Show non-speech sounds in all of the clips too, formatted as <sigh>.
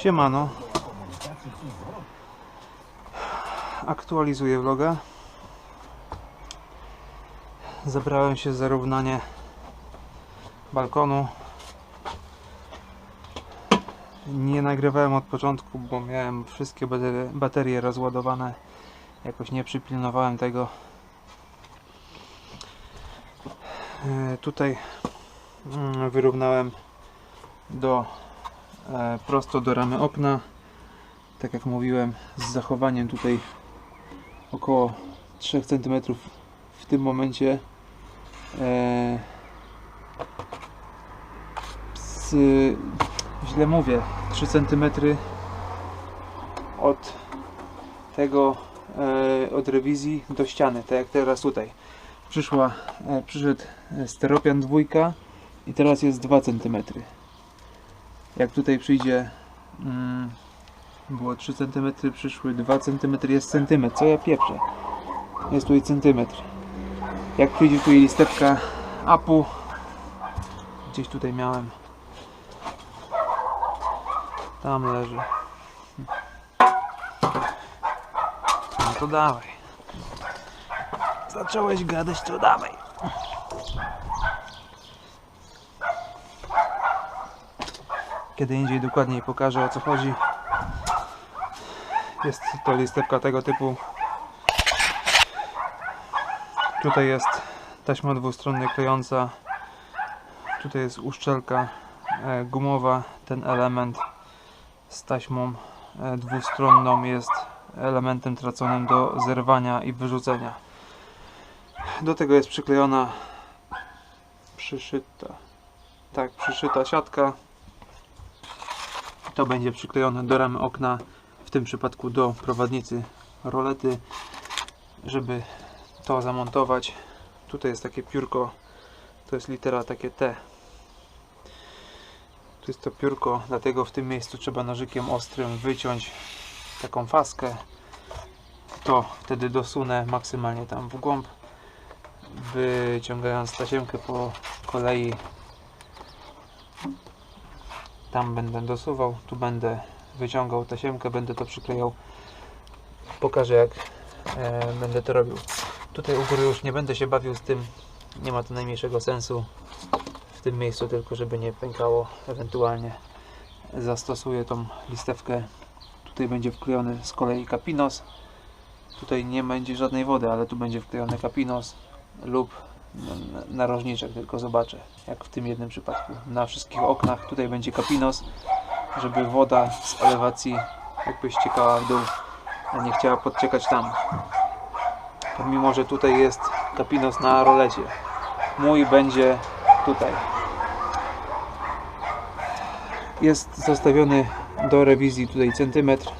Siemano. Aktualizuję vloga. Zabrałem się za równanie balkonu. Nie nagrywałem od początku, bo miałem wszystkie baterie, rozładowane. Jakoś nie przypilnowałem tego. E, Tutaj mm, wyrównałem do prosto do ramy okna. Tak jak mówiłem, z zachowaniem tutaj około 3 cm w tym momencie. E, z, źle mówię, 3 cm od tego, e, od rewizji do ściany, tak jak teraz tutaj. Przyszła, e, przyszedł steropian dwójka i teraz jest 2 cm jak tutaj przyjdzie mm, było 3 cm przyszły 2 cm jest centymetr. Co ja pieprzę? Jest tutaj centymetr. Jak przyjdzie tu listewka apu gdzieś tutaj miałem. Tam leży. No to dawaj. Zacząłeś gadać to dawaj Kiedy indziej dokładniej pokażę o co chodzi. Jest to listewka tego typu. Tutaj jest taśma dwustronnie klejąca. Tutaj jest uszczelka e, gumowa. Ten element z taśmą e, dwustronną jest elementem traconym do zerwania i wyrzucenia. Do tego jest przyklejona przyszyta tak, przyszyta siatka to będzie przyklejone do ramy okna, w tym przypadku do prowadnicy rolety, żeby to zamontować. Tutaj jest takie piórko, to jest litera takie T. Tu jest to piórko, dlatego w tym miejscu trzeba nożykiem ostrym wyciąć taką faskę. To wtedy dosunę maksymalnie tam w głąb, wyciągając tasiemkę po kolei tam będę dosuwał, tu będę wyciągał tasiemkę, będę to przyklejał. Pokażę jak e, będę to robił. Tutaj u góry już nie będę się bawił z tym, nie ma to najmniejszego sensu w tym miejscu, tylko żeby nie pękało ewentualnie zastosuję tą listewkę tutaj będzie wklejony z kolei kapinos tutaj nie będzie żadnej wody, ale tu będzie wklejony kapinos lub narożniczek, tylko zobaczę, jak w tym jednym przypadku. Na wszystkich oknach tutaj będzie kapinos, żeby woda z elewacji jakby ściekała w dół, a nie chciała podciekać tam. Pomimo, że tutaj jest kapinos na rolecie. Mój będzie tutaj. Jest zostawiony do rewizji tutaj centymetr.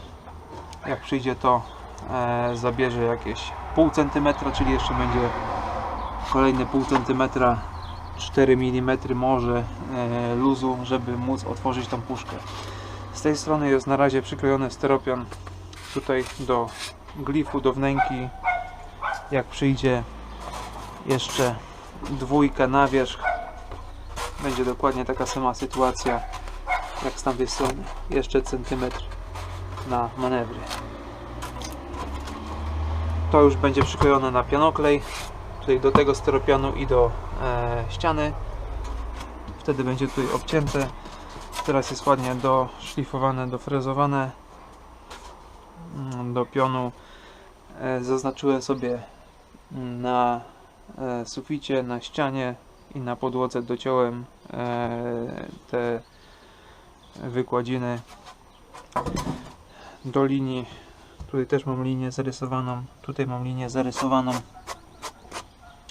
Jak przyjdzie to e, zabierze jakieś pół centymetra, czyli jeszcze będzie kolejne pół centymetra 4 mm może e, luzu, żeby móc otworzyć tą puszkę. Z tej strony jest na razie przyklejony steropian tutaj do glifu, do wnęki. Jak przyjdzie jeszcze dwójka na wierzch, będzie dokładnie taka sama sytuacja jak z tamtej strony. Jeszcze centymetr na manewry. To już będzie przyklejone na pianoklej tutaj do tego steropianu i do e, ściany. Wtedy będzie tutaj obcięte. Teraz jest ładnie doszlifowane, dofrezowane Mm, do pionu e, zaznaczyłem sobie na e, suficie, na ścianie i na podłodze dociąłem e, te wykładziny do linii. Tutaj też mam linię zarysowaną tutaj mam linię zarysowaną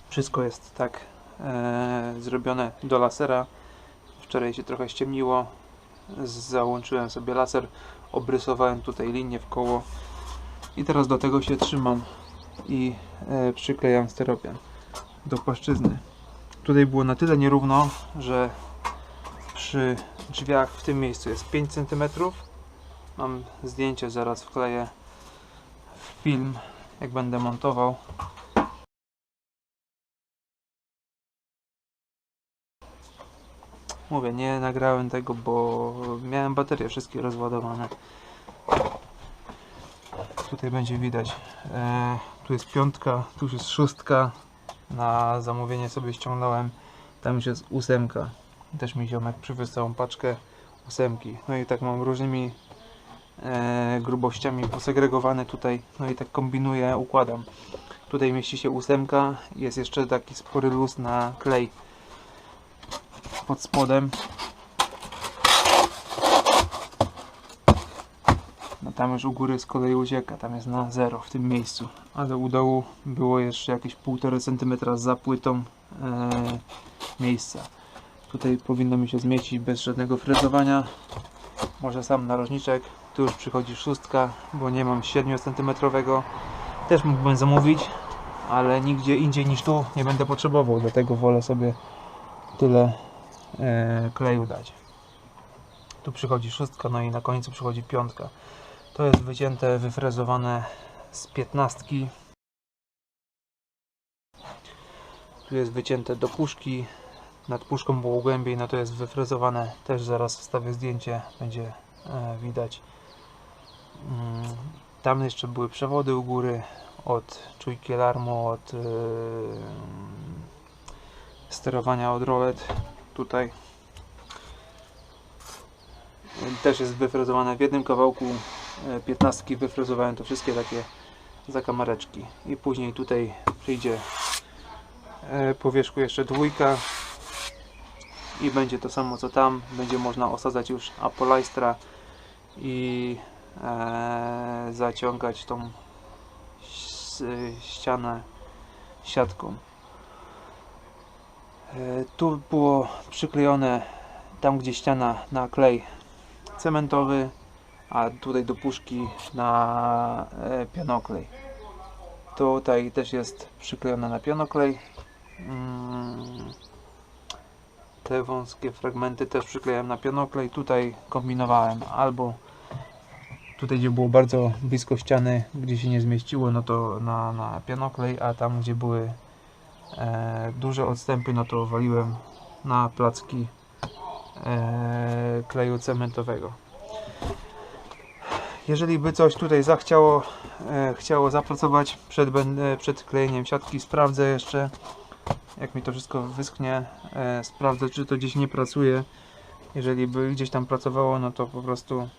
wszystko jest tak e, zrobione do lasera. Wczoraj się trochę ściemniło. Załączyłem sobie laser, obrysowałem tutaj linię w koło i teraz do tego się trzymam i e, przyklejam steropian do płaszczyzny. Tutaj było na tyle nierówno, że przy drzwiach w tym miejscu jest 5 cm. Mam zdjęcie, zaraz wkleję w film, jak będę montował. Mówię, nie nagrałem tego, bo miałem baterie wszystkie rozładowane. Tutaj będzie widać. E, tu jest piątka, tu jest szóstka. Na zamówienie sobie ściągnąłem. Tam już jest ósemka. Też mi ziomek przywiózł całą paczkę ósemki. No i tak mam różnymi e, grubościami posegregowane tutaj. No i tak kombinuję, układam. Tutaj mieści się ósemka. Jest jeszcze taki spory luz na klej pod spodem. No tam już u góry z kolei ucieka, tam jest na zero w tym miejscu. Ale u dołu było jeszcze jakieś 1,5 cm za płytą e, miejsca. Tutaj powinno mi się zmieścić bez żadnego frezowania. Może sam narożniczek. Tu już przychodzi szóstka, bo nie mam 7 cm. Też mógłbym zamówić, ale nigdzie indziej niż tu nie będę potrzebował. Dlatego wolę sobie tyle kleju dać. Tu przychodzi szóstka, no i na końcu przychodzi piątka. To jest wycięte, wyfrezowane z piętnastki. Tu jest wycięte do puszki. Nad puszką było głębiej, no to jest wyfrezowane. Też zaraz wstawię zdjęcie, będzie e, widać. Mm, Tam jeszcze były przewody u góry od czujki alarmu, od e, sterowania od rolet. Tutaj. Też jest wyfrezowane w jednym kawałku e, 15 wyfrezowałem to wszystkie takie zakamareczki. I później tutaj przyjdzie e, po wierzchu jeszcze dwójka. I będzie to samo co tam. Będzie można osadzać już apolistra i e, zaciągać tą ścianę siatką. e, tu było przyklejone tam gdzie ściana na klej cementowy, a tutaj do puszki na e, pianoklej. Tutaj też jest przyklejone na pianoklej. Mm, Te wąskie fragmenty też przyklejałem na pianoklej. Tutaj kombinowałem albo tutaj gdzie było bardzo blisko ściany, gdzie się nie zmieściło, no to na, na pianoklej, a tam gdzie były e, duże odstępy, no to waliłem na placki e, kleju cementowego. Jeżeli by coś tutaj zachciało, e, chciało zapracować przed, przed klejeniem siatki, sprawdzę jeszcze, jak mi to wszystko wyschnie, e, sprawdzę, czy to gdzieś nie pracuje. Jeżeli by gdzieś tam pracowało, no to po prostu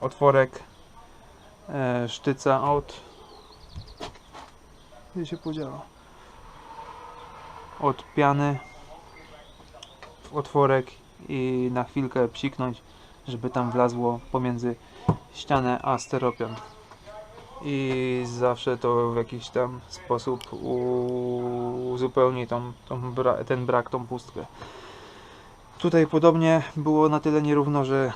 otworek, e, sztyca od. Gdzie się podziało? Od piany w otworek i na chwilkę psiknąć, żeby tam wlazło pomiędzy ścianę a steropian. I zawsze to w jakiś tam sposób uzupełni tą, tą bra ten brak, tą pustkę. Tutaj podobnie było na tyle nierówno, że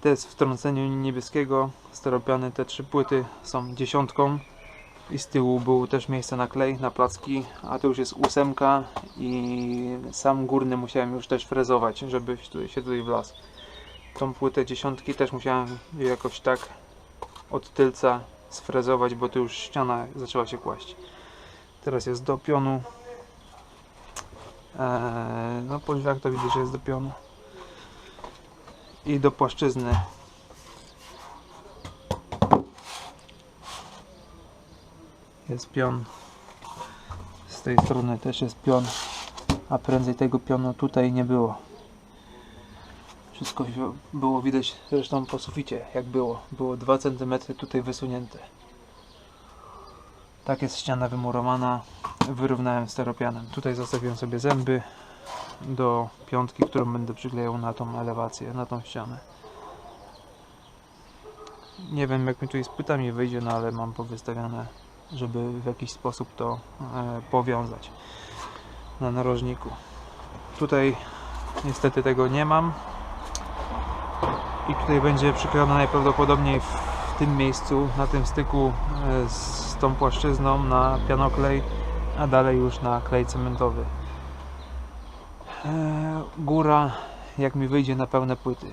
to jest w trąceniu niebieskiego. Steropiany, te trzy płyty są dziesiątką i z tyłu było też miejsce na klej, na placki, a to już jest ósemka i sam górny musiałem już też frezować, żeby się tutaj wlazł. Tą płytę dziesiątki też musiałem jakoś tak od tylca sfrezować, bo tu już ściana zaczęła się kłaść. Teraz jest do pionu. Eee, no po drzwiach to że jest do pionu. I do płaszczyzny. Jest pion. Z tej strony też jest pion. A prędzej tego pionu tutaj nie było. Wszystko było widać zresztą po suficie, jak było. Było 2 cm tutaj wysunięte. Tak jest ściana wymurowana. Wyrównałem steropianem. Tutaj zostawiłem sobie zęby do piątki, którą będę przyklejał na tą elewację, na tą ścianę. Nie wiem jak mi tutaj z płytami wyjdzie, no ale mam powystawiane, żeby w jakiś sposób to e, powiązać na narożniku. Tutaj niestety tego nie mam. I tutaj będzie przyklejona najprawdopodobniej w tym miejscu, na tym styku e, z tą płaszczyzną na pianoklej, a dalej już na klej cementowy. E, Góra, jak mi wyjdzie na pełne płyty,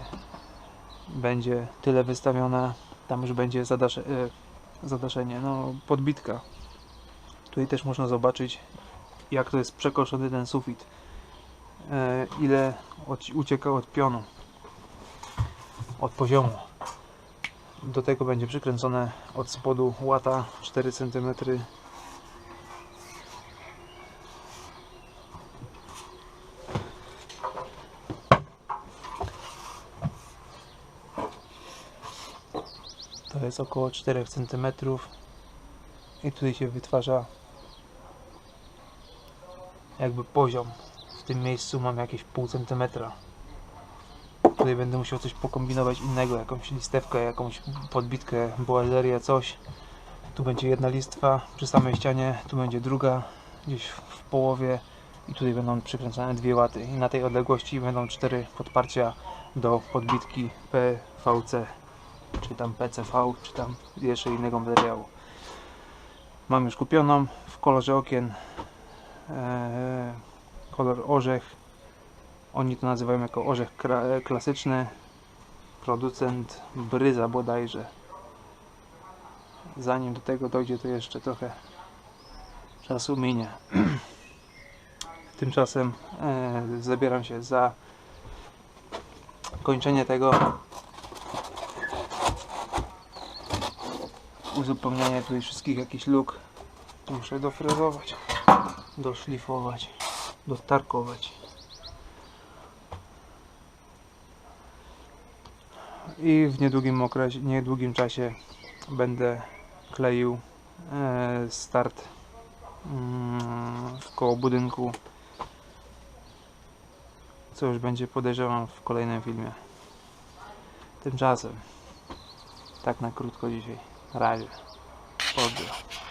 będzie tyle wystawiona, tam już będzie zadasze, e, zadaszenie, no podbitka. Tutaj też można zobaczyć, jak to jest przekoszony ten sufit e, ile ucieka od pionu, od poziomu. Do tego będzie przykręcone od spodu łata 4 cm. Jest około 4 cm i tutaj się wytwarza jakby poziom. W tym miejscu mam jakieś pół centymetra. Tutaj będę musiał coś pokombinować innego, jakąś listewkę, jakąś podbitkę, boazerię, coś. Tu będzie jedna listwa przy samej ścianie, tu będzie druga gdzieś w połowie i tutaj będą przykręcane dwie łaty i na tej odległości będą cztery podparcia do podbitki PVC czy tam PCV, czy tam jeszcze innego materiału. Mam już kupioną w kolorze okien e, kolor orzech. Oni to nazywają jako orzech kra- klasyczny. Producent Bryza bodajże. Zanim do tego dojdzie, to jeszcze trochę czasu minie. <clears throat> Tymczasem e, zabieram się za kończenie tego uzupełnianie tutaj wszystkich jakichś luk. Muszę dofrezować doszlifować dotarkować. I w niedługim okresie, niedługim czasie będę kleił e, start mm, w koło budynku. Co już będzie podejrzewam w kolejnym filmie. Tymczasem tak na krótko dzisiaj na razie. Pozdro.